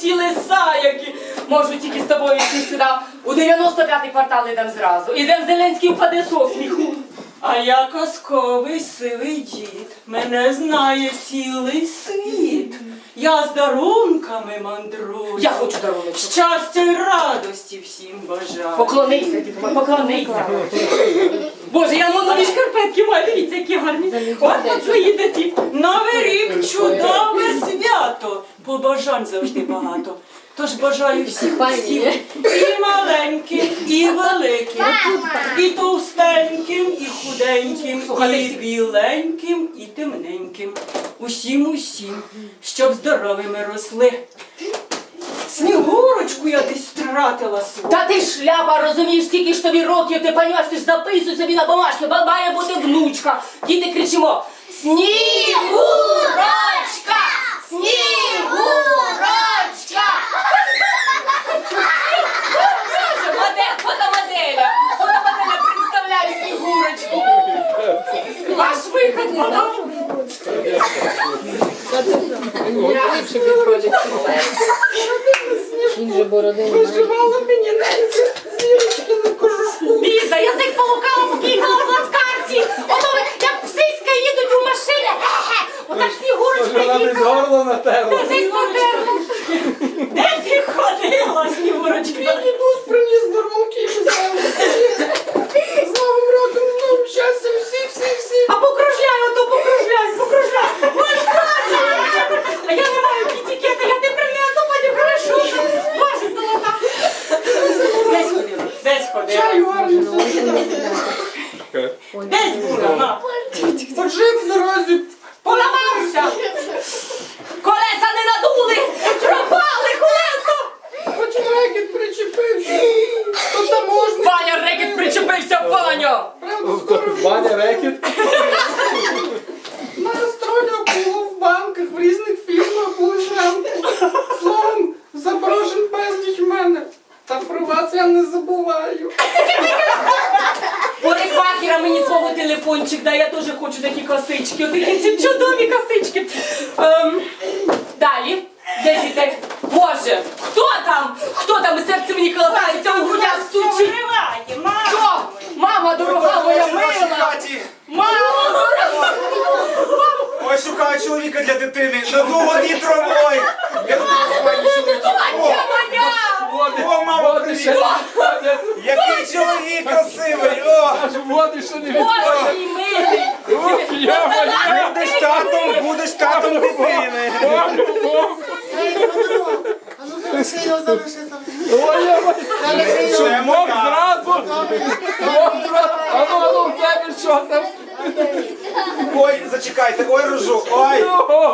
ті лиса, які можуть тільки з тобою йти сюди. У 95-й квартал ідем зразу. Ідем Зеленський впаде со сміху. А я казковий сивий дід. Мене знає цілий світ. Я з дарунками мандрую. Я хочу дарунок. Щастя й радості всім бажаю. Поклонися, дід поклонися. Боже, я нові шкарпетки маю, дивіться, які гарні. От от свої діти. Новий рік чудове свято. Побажань завжди багато. Тож бажаю всім всім, і маленьким, і великим, і товстеньким, і худеньким, і біленьким, і темненьким. Усім усім, щоб здоровими росли. Снігурочку я десь втратила свою. Та ти шляпа, розумієш, скільки ж тобі років, ти понімаєш, ти ж записуй собі на бумажки, бо має бути внучка. Діти кричимо. Снігурочка! Снігурочка! Боже, модель, фотомоделя! Фотомоделя представляє Снігурочку. Ваш виход, мадам. Підходить. Він бородин. Виживала мені Ненці зірочки на кожушку. Біза, язик полукала, покиїхала в плацкарті. Ото ви, як псиська їдуть у машині. Хе-хе. Отак фігурочка Вона десь їхала. горло натерла. Десь потерла. Де ти ходила, Снігурочка? Дідусь приніс дарунки і писали. З Новим роком, з новим щастям, всіх, всіх, всіх. А покружляй, ото покружляй, покружляй. Ой, Боже! А я не маю етикета, я не принесу, потім хорошо. Боже, золота. Десь ходила, десь ходила. Чаю все. Десь була, на. Пожив в дорозі. Поламався. Колеса не надули. Пропали колеса. Хоч рекет причепився. То там. Ваня рекет причепився, Ваня. Правда, скоро Ваня рекет. Вас я не забуваю. Парикмахера мені свого телефончик, дай, я теж хочу такі косички. Отакі ці чудові косички. Ем, далі. Де дітей? Боже, хто там? Хто там? І серце мені колотається, у грудях стучить. Триває, мама. Хто? Мама дорога моя мила. хаті. Мама! Ой, шукаю чоловіка для дитини. Я файний чоловік. О, мама, привіт. Який чоловік красивий. О, Аж води ще не Боже мій милий! Ух, я моя. будеш татом, будеш татом дитини. Це Мов моя. зразу. Мов зразу. А ну, а ну, в тебе що там? Ой, зачекайте, ой, рожу, ой.